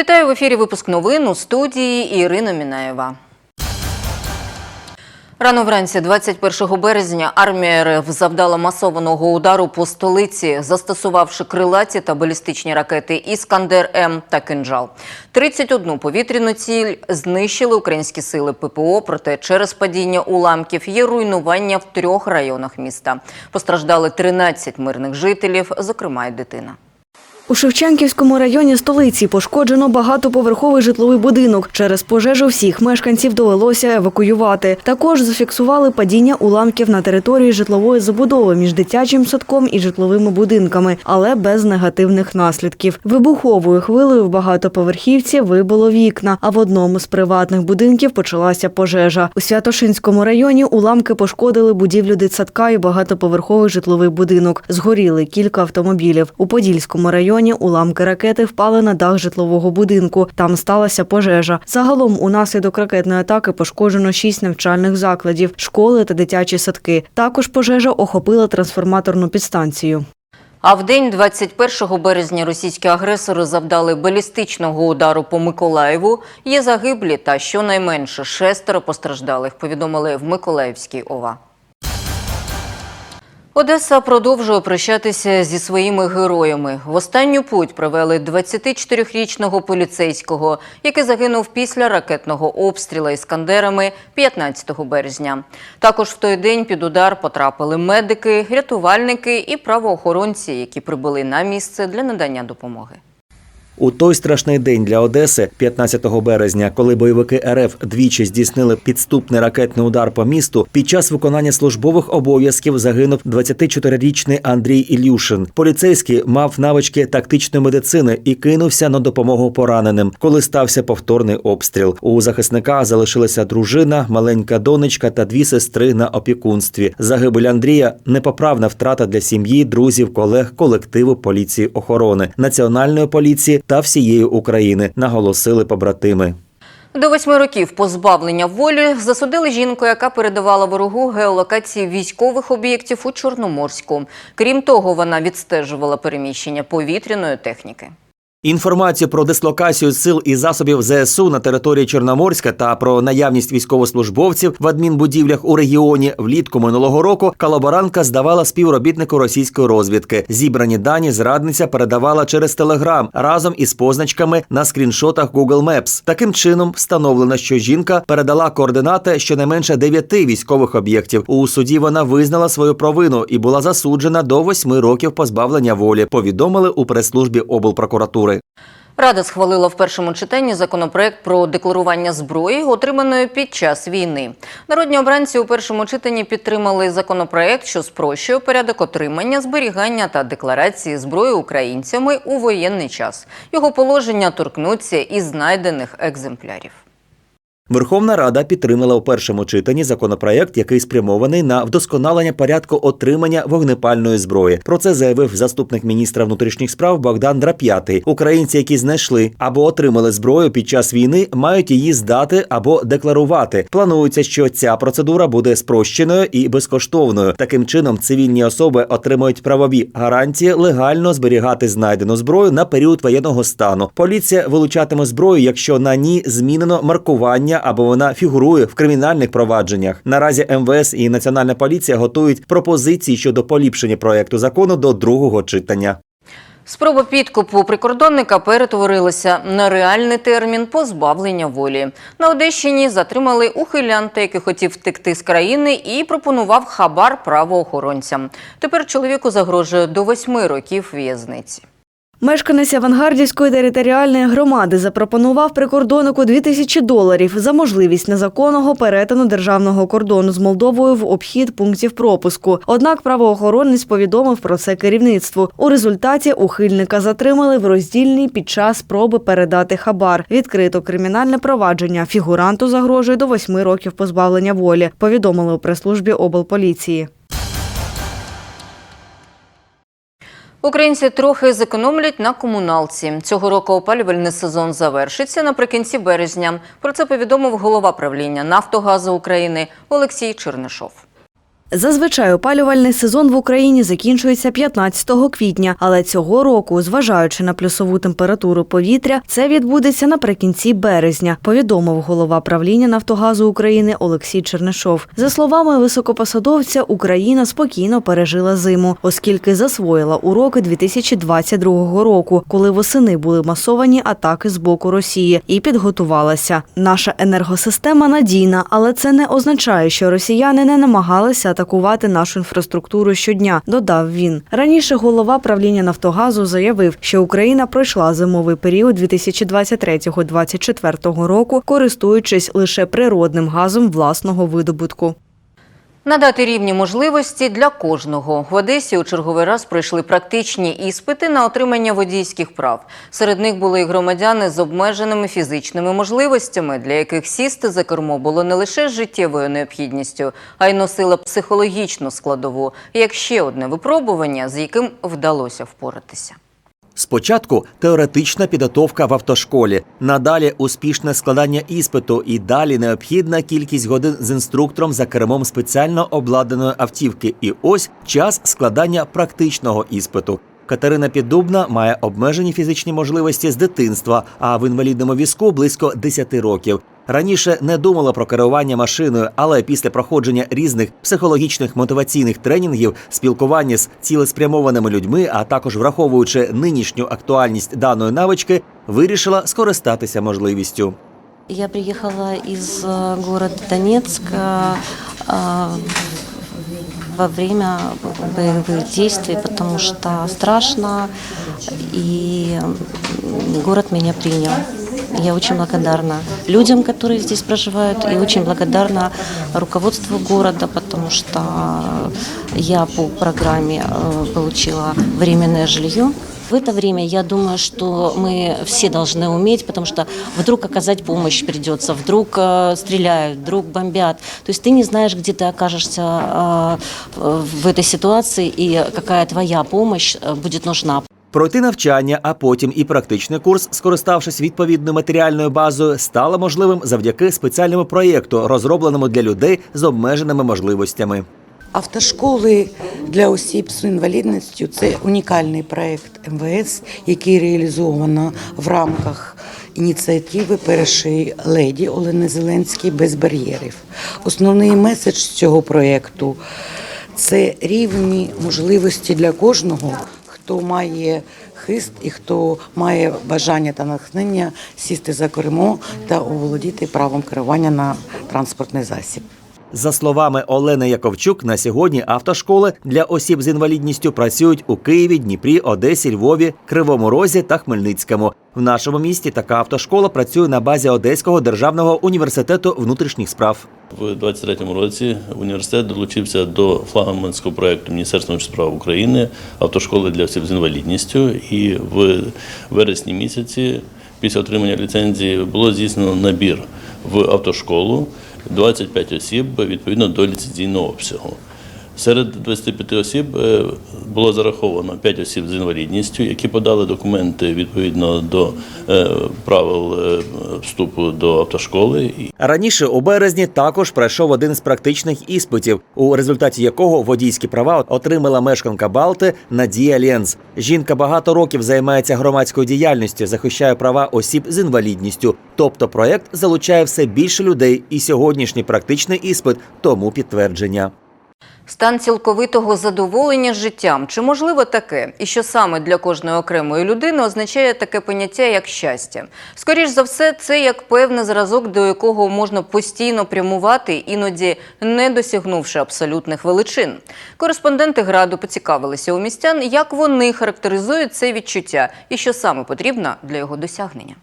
Вітаю в ефірі випуск новин у студії Ірина Мінаєва. Рано вранці, 21 березня, армія РФ завдала масованого удару по столиці, застосувавши крилаті та балістичні ракети «Іскандер М» та «Кинджал». 31 повітряну ціль знищили українські сили ППО, проте через падіння уламків є руйнування в трьох районах міста. Постраждали 13 мирних жителів, зокрема й дитина. У Шевченківському районі столиці пошкоджено багатоповерховий житловий будинок. Через пожежу всіх мешканців довелося евакуювати. Також зафіксували падіння уламків на території житлової забудови між дитячим садком і житловими будинками, але без негативних наслідків. Вибуховою хвилею в багатоповерхівці вибило вікна, а в одному з приватних будинків почалася пожежа. У Святошинському районі уламки пошкодили будівлю дитсадка і багатоповерховий житловий будинок. Згоріли кілька автомобілів. У Подільському районі уламки ракети впали на дах житлового будинку. Там сталася пожежа. Загалом унаслідок ракетної атаки пошкоджено шість навчальних закладів, школи та дитячі садки. Також пожежа охопила трансформаторну підстанцію. А в день 21 березня російські агресори завдали балістичного удару по Миколаєву. Є загиблі та щонайменше шестеро постраждалих, повідомили в Миколаївській ОВА. Одеса продовжує прощатися зі своїми героями. В останню путь провели 24-річного поліцейського, який загинув після ракетного обстрілу іскандерами 15 березня. Також в той день під удар потрапили медики, рятувальники і правоохоронці, які прибули на місце для надання допомоги. У той страшний день для Одеси, 15 березня, коли бойовики РФ двічі здійснили підступний ракетний удар по місту, під час виконання службових обов'язків загинув 24-річний Андрій Ілюшин. Поліцейський мав навички тактичної медицини і кинувся на допомогу пораненим, коли стався повторний обстріл. У захисника залишилася дружина, маленька донечка та дві сестри на опікунстві. Загибель Андрія непоправна втрата для сім'ї, друзів, колег, колективу поліції охорони, національної поліції та всієї України, наголосили побратими. До восьми років позбавлення волі засудили жінку, яка передавала ворогу геолокації військових об'єктів у Чорноморську. Крім того, вона відстежувала переміщення повітряної техніки. Інформацію про дислокацію сил і засобів ЗСУ на території Чорноморська та про наявність військовослужбовців в адмінбудівлях у регіоні влітку минулого року колаборантка здавала співробітнику російської розвідки. Зібрані дані зрадниця передавала через Телеграм разом із позначками на скріншотах Google Maps. Таким чином встановлено, що жінка передала координати щонайменше дев'яти військових об'єктів. У суді вона визнала свою провину і була засуджена до восьми років позбавлення волі. Повідомили у прес-службі облпрокуратури. Рада схвалила в першому читанні законопроект про декларування зброї, отриманої під час війни. Народні обранці у першому читанні підтримали законопроект, що спрощує порядок отримання, зберігання та декларації зброї українцями у воєнний час. Його положення торкнуться і знайдених екземплярів. Верховна Рада підтримала у першому читанні законопроект, який спрямований на вдосконалення порядку отримання вогнепальної зброї. Про це заявив заступник міністра внутрішніх справ Богдан Драп'ятий. Українці, які знайшли або отримали зброю під час війни, мають її здати або декларувати. Планується, що ця процедура буде спрощеною і безкоштовною. Таким чином, цивільні особи отримують правові гарантії легально зберігати знайдену зброю на період воєнного стану. Поліція вилучатиме зброю, якщо на ній змінено маркування або вона фігурує в кримінальних провадженнях. Наразі МВС і Національна поліція готують пропозиції щодо поліпшення проекту закону до другого читання. Спроба підкупу прикордонника перетворилася на реальний термін позбавлення волі. На Одещині затримали ухилянта, який хотів втекти з країни і пропонував хабар правоохоронцям. Тепер чоловіку загрожує до восьми років в'язниці. Мешканець Авангардівської територіальної громади запропонував прикордоннику 2000 доларів за можливість незаконного перетину державного кордону з Молдовою в обхід пунктів пропуску. Однак правоохоронець повідомив про це керівництву. У результаті ухильника затримали в роздільній під час спроби передати хабар. Відкрито кримінальне провадження. Фігуранту загрожує до восьми років позбавлення волі. Повідомили у прес-службі облполіції. Українці трохи зекономлять на комуналці. Цього року опалювальний сезон завершиться наприкінці березня. Про це повідомив голова правління Нафтогазу України Олексій Чернишов. Зазвичай опалювальний сезон в Україні закінчується 15 квітня, але цього року, зважаючи на плюсову температуру повітря, це відбудеться наприкінці березня, повідомив голова правління Нафтогазу України Олексій Чернишов. За словами високопосадовця, Україна спокійно пережила зиму, оскільки засвоїла уроки 2022 року, коли восени були масовані атаки з боку Росії, і підготувалася. Наша енергосистема надійна, але це не означає, що росіяни не намагалися атакувати нашу інфраструктуру щодня. Додав він раніше. Голова правління Нафтогазу заявив, що Україна пройшла зимовий період 2023-2024 року, користуючись лише природним газом власного видобутку. Надати рівні можливості для кожного. В Одесі у черговий раз пройшли практичні іспити на отримання водійських прав. Серед них були і громадяни з обмеженими фізичними можливостями, для яких сісти за кермо було не лише життєвою необхідністю, а й носило психологічну складову, як ще одне випробування, з яким вдалося впоратися. Спочатку теоретична підготовка в автошколі, надалі успішне складання іспиту і далі необхідна кількість годин з інструктором за кермом спеціально обладнаної автівки. І ось час складання практичного іспиту. Катерина Піддубна має обмежені фізичні можливості з дитинства, а в інвалідному візку близько 10 років Раніше не думала про керування машиною, але після проходження різних психологічних мотиваційних тренінгів, спілкування з цілеспрямованими людьми, а також враховуючи нинішню актуальність даної навички, вирішила скористатися можливістю. Я приехала из э, города Донецк э, э, во время боевых действий, потому что страшно, и м, город меня принял. Я очень благодарна людям, которые здесь проживают, и очень благодарна руководству города, потому что я по программе э, получила временное жилье. В это время я думаю, что мы все должны уметь, потому что вдруг оказать помощь придется, вдруг э, стреляют, вдруг бомбят. То есть ты не знаешь, где ты окажешься э, в этой ситуации и какая твоя помощь э, будет нужна. Пройти навчання, а потім і практичний курс, скориставшись відповідною матеріальною базою, стало можливим завдяки спеціальному проєкту, розробленому для людей з обмеженими можливостями. Автошколи для осіб з інвалідністю це унікальний проект МВС, який реалізовано в рамках ініціативи першої леді Олени Зеленської без бар'єрів. Основний меседж цього проєкту це рівні можливості для кожного, хто має хист і хто має бажання та натхнення сісти за кермо та оволодіти правом керування на транспортний засіб. За словами Олени Яковчук, на сьогодні автошколи для осіб з інвалідністю працюють у Києві, Дніпрі, Одесі, Львові, Кривому Розі та Хмельницькому. В нашому місті така автошкола працює на базі Одеського державного університету внутрішніх справ. У 2023 році університет долучився до флагманського проекту Міністерства справ України автошколи для осіб з інвалідністю. І в вересні місяці, після отримання ліцензії, було здійснено набір в автошколу 25 осіб відповідно до ліцензійного обсягу. Серед 25 осіб е, було зараховано 5 осіб з інвалідністю, які подали документи відповідно до е, правил е, вступу до автошколи. Раніше у березні також пройшов один з практичних іспитів, у результаті якого водійські права отримала мешканка Балти Надія Ленз. Жінка багато років займається громадською діяльністю, захищає права осіб з інвалідністю. Тобто проект залучає все більше людей, і сьогоднішній практичний іспит тому підтвердження. Стан цілковитого задоволення життям. Чи можливо таке? І що саме для кожної окремої людини означає таке поняття як щастя? Скоріш за все, це як певний зразок, до якого можна постійно прямувати, іноді не досягнувши абсолютних величин. Кореспонденти граду поцікавилися у містян, як вони характеризують це відчуття і що саме потрібно для його досягнення.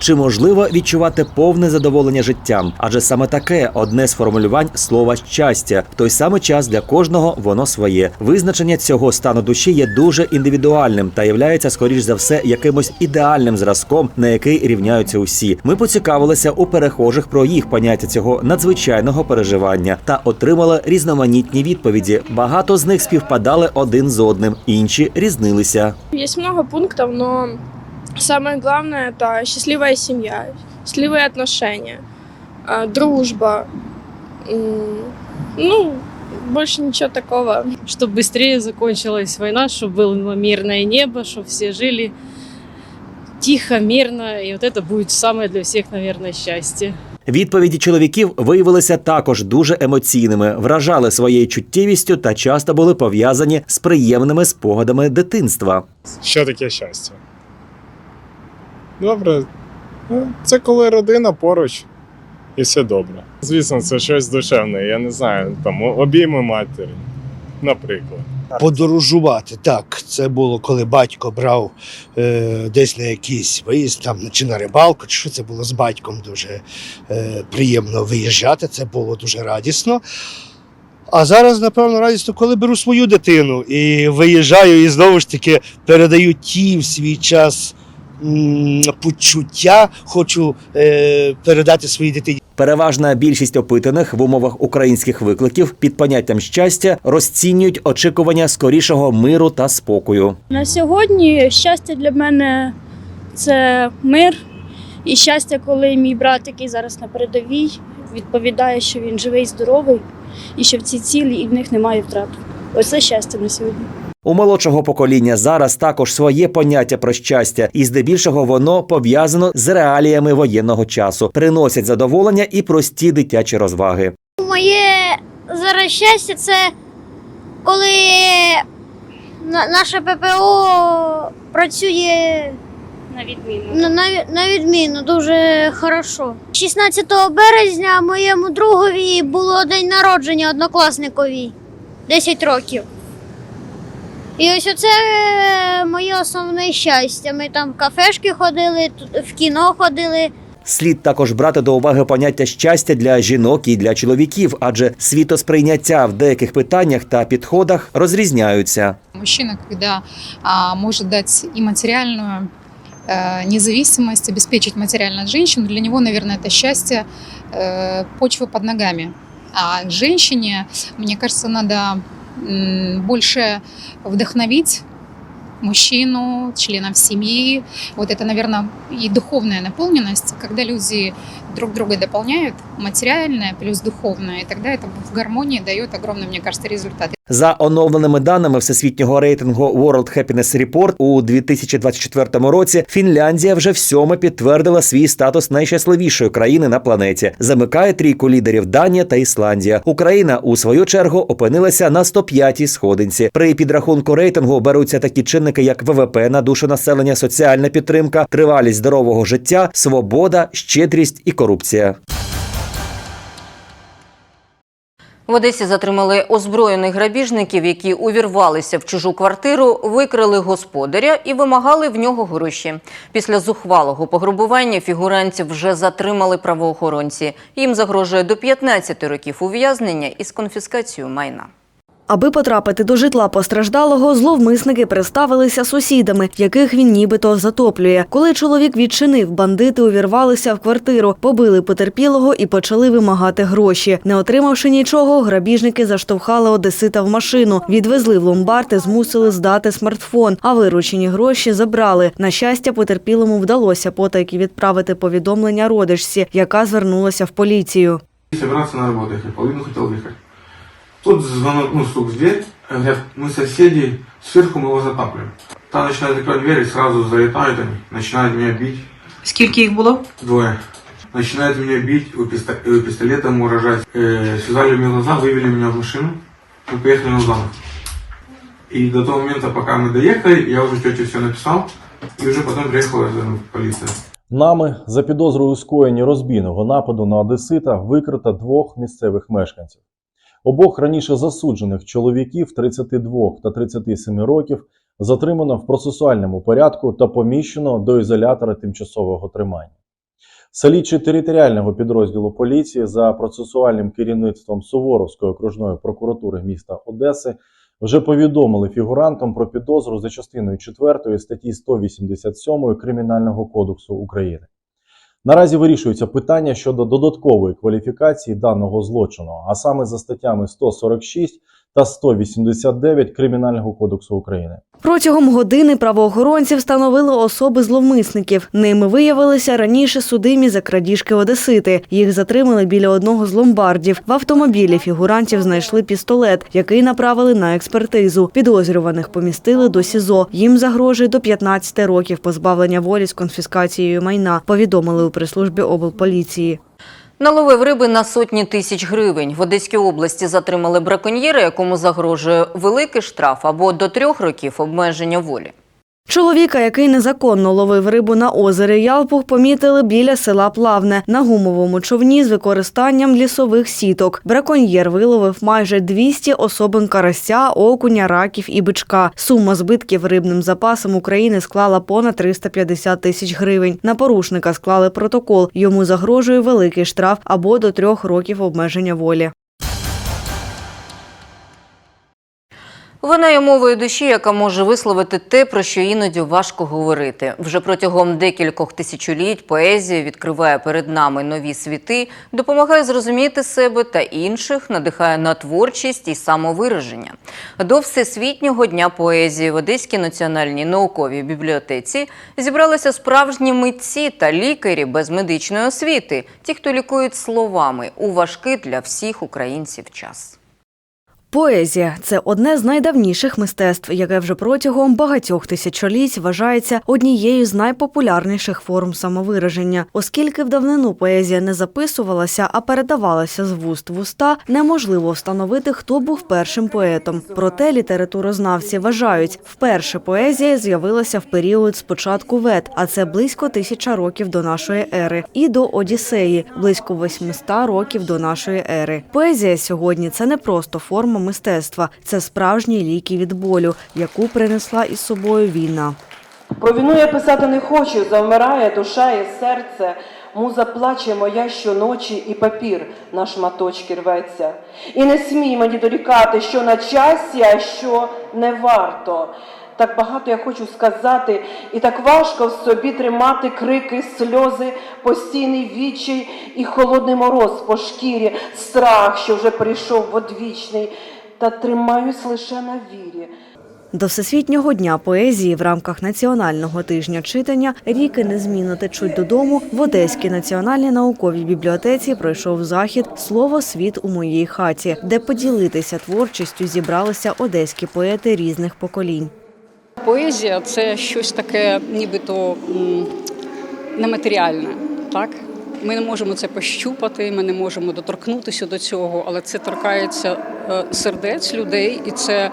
Чи можливо відчувати повне задоволення життям? Адже саме таке одне з формулювань слова щастя. В той самий час для кожного воно своє. Визначення цього стану душі є дуже індивідуальним та являється, скоріш за все, якимось ідеальним зразком, на який рівняються усі. Ми поцікавилися у перехожих про їх поняття цього надзвичайного переживання та отримали різноманітні відповіді. Багато з них співпадали один з одним, інші різнилися. Есть много пунктов, но самое главное это счастливая семья, счастливые отношения, а, дружба. М, Ну, больше ничего такого. чтобы быстрее закончилась война, чтобы было мирное небо, чтобы все жили тихо, мирно, и вот это будет самое для всех, наверное, счастье. Відповіді чоловіків виявилися також дуже емоційними, вражали своєю чуттєвістю та часто були пов'язані з приємними спогадами дитинства. Що таке щастя? Добре. Ну, Це коли родина поруч і все добре. Звісно, це щось душевне. Я не знаю, там обійми матері, наприклад. Подорожувати так. Це було коли батько брав е, десь на якийсь виїзд, там чи на рибалку, чи що це було з батьком дуже е, приємно виїжджати. Це було дуже радісно. А зараз, напевно, радісно, коли беру свою дитину і виїжджаю, і знову ж таки передаю ті в свій час почуття, хочу е, передати своїй дитині. Переважна більшість опитаних в умовах українських викликів під поняттям щастя розцінюють очікування скорішого миру та спокою. На сьогодні щастя для мене це мир і щастя, коли мій брат, який зараз на передовій, відповідає, що він живий, здоровий і що в цій цілі і в них немає втрат. Оце щастя на сьогодні. У молодшого покоління зараз також своє поняття про щастя, і здебільшого воно пов'язано з реаліями воєнного часу, приносять задоволення і прості дитячі розваги. Моє зараз щастя це коли наше ППО працює На відміну. на, на відміну дуже хорошо. 16 березня моєму другові було день народження однокласникові 10 років. І ось оце моє основне щастя. Ми там в кафешки ходили, тут в кіно ходили. Слід також брати до уваги поняття щастя для жінок і для чоловіків, адже світосприйняття в деяких питаннях та підходах розрізняються. Мужчина, когда а, может дать и материальную э, независимость, обеспечить материально женщину, для него, наверное, это счастье э, почвы под ногами. А женщине, мне кажется, надо м, больше вдохновить мужчину, членов семьи. Вот это, наверное, и духовная наполненность, когда люди друг друга дополняют, материальное плюс духовное, и тогда это в гармонии дает огромный, мне кажется, результат. За оновленими даними всесвітнього рейтингу World Happiness Report у 2024 році Фінляндія вже всьоме підтвердила свій статус найщасливішої країни на планеті. Замикає трійку лідерів Данія та Ісландія. Україна у свою чергу опинилася на 105-й сходинці. При підрахунку рейтингу беруться такі чинники, як ВВП на душу населення, соціальна підтримка, тривалість здорового життя, свобода, щедрість і корупція. В Одесі затримали озброєних грабіжників, які увірвалися в чужу квартиру, викрили господаря і вимагали в нього гроші. Після зухвалого пограбування фігурантів вже затримали правоохоронці. Їм загрожує до 15 років ув'язнення із конфіскацією майна. Аби потрапити до житла постраждалого, зловмисники представилися сусідами, яких він нібито затоплює. Коли чоловік відчинив, бандити увірвалися в квартиру, побили потерпілого і почали вимагати гроші. Не отримавши нічого, грабіжники заштовхали одесита в машину, відвезли в ломбард і змусили здати смартфон, а виручені гроші забрали. На щастя, потерпілому вдалося потайки відправити повідомлення родичці, яка звернулася в поліцію. собираться на работу, я половину хотел выехать. Тут звонок, ну, стук в дверь, говорят, мы соседи, сверху мы его затапливаем. Та начинает закрывать дверь, и сразу залетают они, начинают меня бить. Скільки їх було? Двое. Начинают меня бить, у писта- э, пистолетом угрожать. Э, связали мне глаза, вывели меня в машину, мы поехали на зону. И до того момента, пока мы доехали, я уже тете все написал, и уже потом приехала э, полиция. Нами за підозрою у скоєнні розбійного нападу на одесита викрито двох місцевих мешканців. Обох раніше засуджених чоловіків 32 та 37 років затримано в процесуальному порядку та поміщено до ізолятора тимчасового тримання. Слідчі територіального підрозділу поліції за процесуальним керівництвом Суворовської окружної прокуратури міста Одеси вже повідомили фігурантам про підозру за частиною 4 статті 187 Кримінального кодексу України. Наразі вирішується питання щодо додаткової кваліфікації даного злочину, а саме за статтями 146 та 189 Кримінального кодексу України. Протягом години правоохоронці встановили особи зловмисників. Ними виявилися раніше судимі за крадіжки Одесити. Їх затримали біля одного з ломбардів. В автомобілі фігурантів знайшли пістолет, який направили на експертизу. Підозрюваних помістили до СІЗО. Їм загрожує до 15 років позбавлення волі з конфіскацією майна. Повідомили у прес-службі облполіції. Наловив риби на сотні тисяч гривень. В Одеській області затримали браконьєра, якому загрожує великий штраф або до трьох років обмеження волі. Чоловіка, який незаконно ловив рибу на озері Ялпух, помітили біля села Плавне на гумовому човні з використанням лісових сіток. Браконьєр виловив майже 200 особин карася, окуня, раків і бичка. Сума збитків рибним запасом України склала понад 350 тисяч гривень. На порушника склали протокол. Йому загрожує великий штраф або до трьох років обмеження волі. Вона є мовою душі, яка може висловити те, про що іноді важко говорити. Вже протягом декількох тисячоліть поезія відкриває перед нами нові світи, допомагає зрозуміти себе та інших, надихає на творчість і самовираження. До Всесвітнього дня поезії в Одеській національній науковій бібліотеці зібралися справжні митці та лікарі без медичної освіти, ті, хто лікують словами у важкий для всіх українців час. Поезія це одне з найдавніших мистецтв, яке вже протягом багатьох тисячоліть вважається однією з найпопулярніших форм самовираження. Оскільки в давнину поезія не записувалася, а передавалася з вуст в уста, неможливо встановити, хто був першим поетом. Проте літературознавці вважають, вперше поезія з'явилася в період з початку вет, а це близько тисяча років до нашої ери, і до Одіссеї близько 800 років до нашої ери. Поезія сьогодні це не просто форма мистецтва, це справжні ліки від болю, яку принесла із собою війна. Про війну я писати не хочу, завмирає душа і серце. Муза плаче моя щоночі, і папір на шматочки рветься. І не смій мені дорікати, що на часі, а що не варто. Так багато я хочу сказати, і так важко в собі тримати крики, сльози, постійний відчай і холодний мороз по шкірі, страх, що вже прийшов в одвічний, та тримаюсь лише на вірі. До Всесвітнього дня поезії в рамках національного тижня читання ріки незмінно течуть додому. В Одеській національній науковій бібліотеці пройшов захід Слово світ у моїй хаті, де поділитися творчістю зібралися одеські поети різних поколінь. Поезія це щось таке, нібито нематеріальне. Так? Ми не можемо це пощупати, ми не можемо доторкнутися до цього, але це торкається е, сердець людей, і це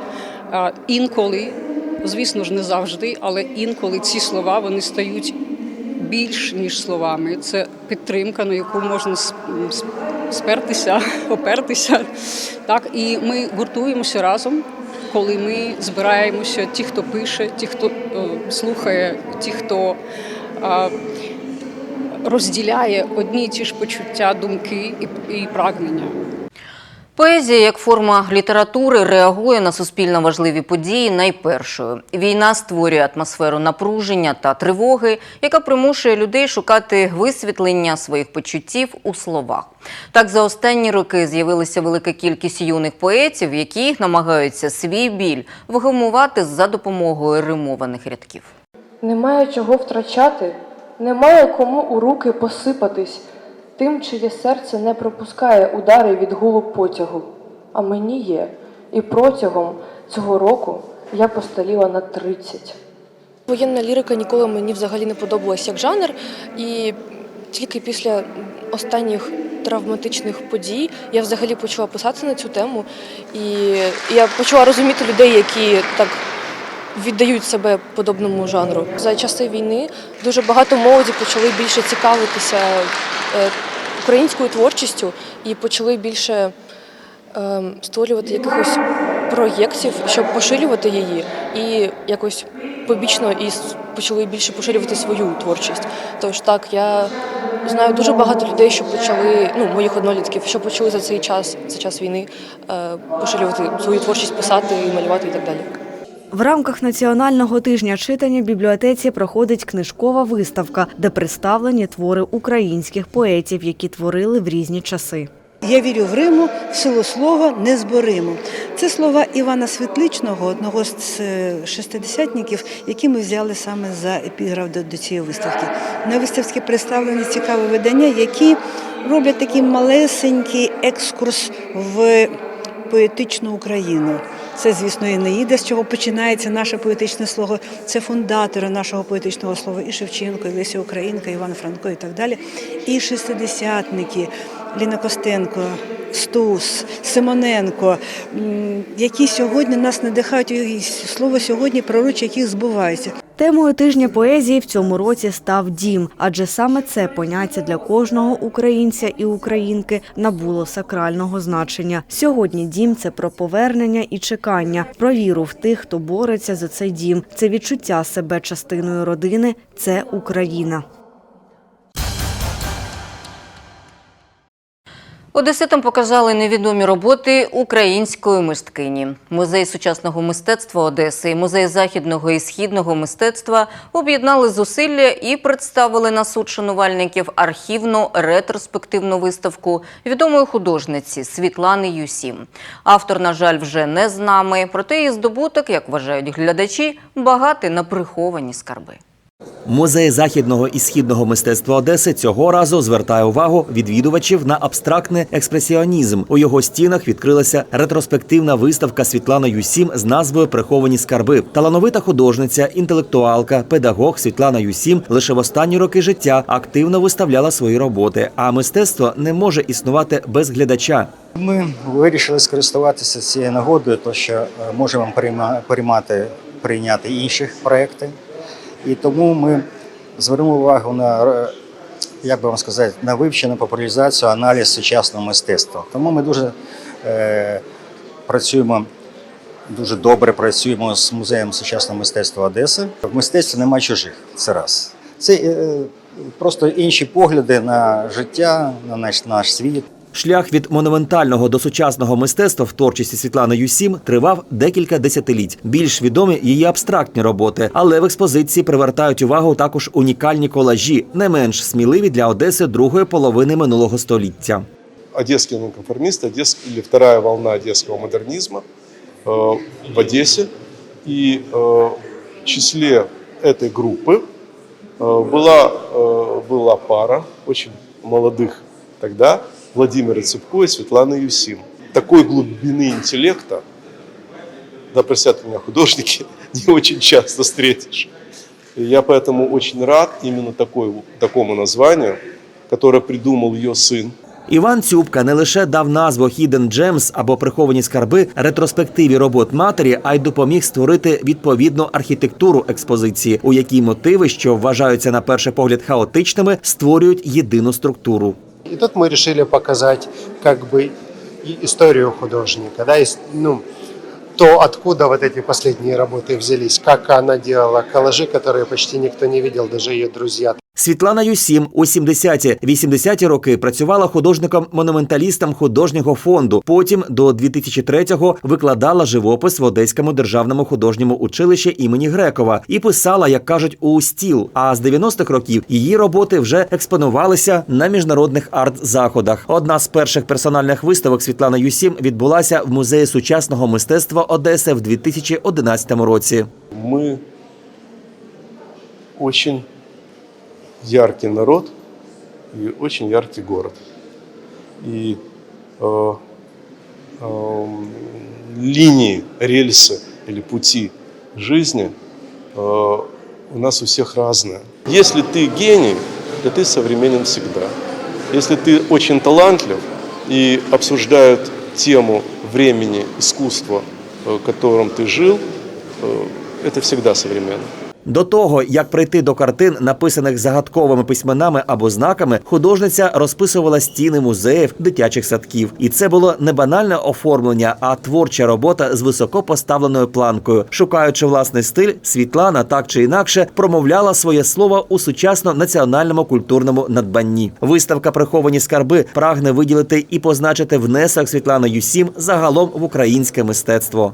інколи, звісно ж, не завжди, але інколи ці слова вони стають більш ніж словами. Це підтримка, на яку можна спертися, опертися. Так, і ми гуртуємося разом, коли ми збираємося, ті, хто пише, ті, хто е, слухає, ті, хто розділяє одні й ті ж почуття, думки і, і прагнення. Поезія як форма літератури реагує на суспільно важливі події найпершою. Війна створює атмосферу напруження та тривоги, яка примушує людей шукати висвітлення своїх почуттів у словах. Так, за останні роки з'явилася велика кількість юних поетів, які намагаються свій біль вгамувати за допомогою римованих рядків. Немає чого втрачати, немає кому у руки посипатись, тим, чиє серце не пропускає удари від гулу потягу. А мені є. І протягом цього року я постаріла на 30. Воєнна лірика ніколи мені взагалі не подобалась як жанр, і тільки після останніх травматичних подій я взагалі почала писати на цю тему, і я почала розуміти людей, які так віддають себе подобному жанру. За часи війни дуже багато молоді почали більше цікавитися е, українською творчістю і почали більше е, створювати якихось проєктів, щоб поширювати її, і якось побічно і почали більше поширювати свою творчість. Тож так, я знаю дуже багато людей, що почали, ну моїх однолітків, що почали за цей час, за час війни, е, поширювати свою творчість, писати, малювати і так далі. В рамках національного тижня читання в бібліотеці проходить книжкова виставка, де представлені твори українських поетів, які творили в різні часи. Я вірю в Риму, в силу слова незборимо. Це слова Івана Світличного, одного з е, шестидесятників, які ми взяли саме за епіграф до, цієї виставки. На виставці представлені цікаві видання, які роблять такий малесенький екскурс в поетичну Україну. Це, звісно, Енеїда, з чого починається наше поетичне слово. Це фундатори нашого поетичного слова і Шевченко, і Леся Українка, Іван Франко і так далі. І шестидесятники, Ліна Костенко, Стус, Симоненко, які сьогодні нас надихають, і слово сьогодні пророче, яких збувається. Темою тижня поезії в цьому році став дім, адже саме це поняття для кожного українця і українки набуло сакрального значення. Сьогодні дім це про повернення і чекання, про віру в тих, хто бореться за цей дім. Це відчуття себе частиною родини. Це Україна. Одеситам показали невідомі роботи української мисткині. Музей сучасного мистецтва Одеси музей західного і східного мистецтва об'єднали зусилля і представили на суд шанувальників архівну ретроспективну виставку відомої художниці Світлани Юсім. Автор, на жаль, вже не з нами, проте її здобуток, як вважають глядачі, багатий на приховані скарби. Музей західного і східного мистецтва Одеси цього разу звертає увагу відвідувачів на абстрактний експресіонізм. У його стінах відкрилася ретроспективна виставка Світлана Юсім з назвою Приховані скарби. Талановита художниця, інтелектуалка, педагог Світлана Юсім лише в останні роки життя активно виставляла свої роботи. А мистецтво не може існувати без глядача. Ми вирішили скористуватися цією нагодою, то що е, можемо прийма- приймати прийняти інші проекти. І тому ми звернемо увагу на е, як би вам сказати, на вивчення, популяризацію, аналіз сучасного мистецтва. Тому ми дуже е, працюємо. Дуже добре працюємо з музеєм сучасного мистецтва Одеси. В мистецтві немає чужих. Це раз. Це е, просто інші погляди на життя, на наш, наш світ. Шлях від монументального до сучасного мистецтва в творчості Світлани Юсім тривав декілька десятиліть. Більш відомі її абстрактні роботи, але в експозиції привертають увагу також унікальні колажі, не менш сміливі для Одеси другої половини минулого століття. одесский нонконформист, одесский, или вторая волна одесского модернизма э, в Одессе. И э, в числе этой группы э, была, э, была пара очень молодых тогда, Владимира Цепко и Светланы Юсим. Такой глубины интеллекта, да простят меня художники, не очень часто встретишь. И я поэтому очень рад именно такой, такому названию, которое придумал ее сын, Іван Цюбка не лише дав назву Hidden Gems або приховані скарби ретроспективі робот матері, а й допоміг створити відповідну архітектуру експозиції, у якій мотиви, що вважаються на перший погляд хаотичними, створюють єдину структуру. И тут мы решили показать как бы историю художника, да, ну, то, откуда вот эти последние работы взялись, как она делала коллажи, которые почти никто не видел, даже ее друзья. Світлана Юсім у 70-80-ті роки працювала художником-монументалістом художнього фонду. Потім до 2003-го викладала живопис в Одеському державному художньому училищі імені Грекова і писала, як кажуть, у стіл. А з 90-х років її роботи вже експонувалися на міжнародних арт-заходах. Одна з перших персональних виставок Світлани Юсім відбулася в музеї сучасного мистецтва Одеси в 2011 році. мы очень яркий народ и очень яркий город. И э, эм, линии, рельсы или пути жизни э, у нас у всех разные. Если ты гений, то ты современен всегда. Если ты очень талантлив и обсуждают тему времени, искусства, э, в котором ты жил, э, это всегда современно. До того, як прийти до картин, написаних загадковими письменами або знаками, художниця розписувала стіни музеїв, дитячих садків. І це було не банальне оформлення, а творча робота з високо поставленою планкою. Шукаючи власний стиль, Світлана так чи інакше промовляла своє слово у сучасно національному культурному надбанні. Виставка Приховані скарби прагне виділити і позначити внесок Світлани Юсім загалом в українське мистецтво.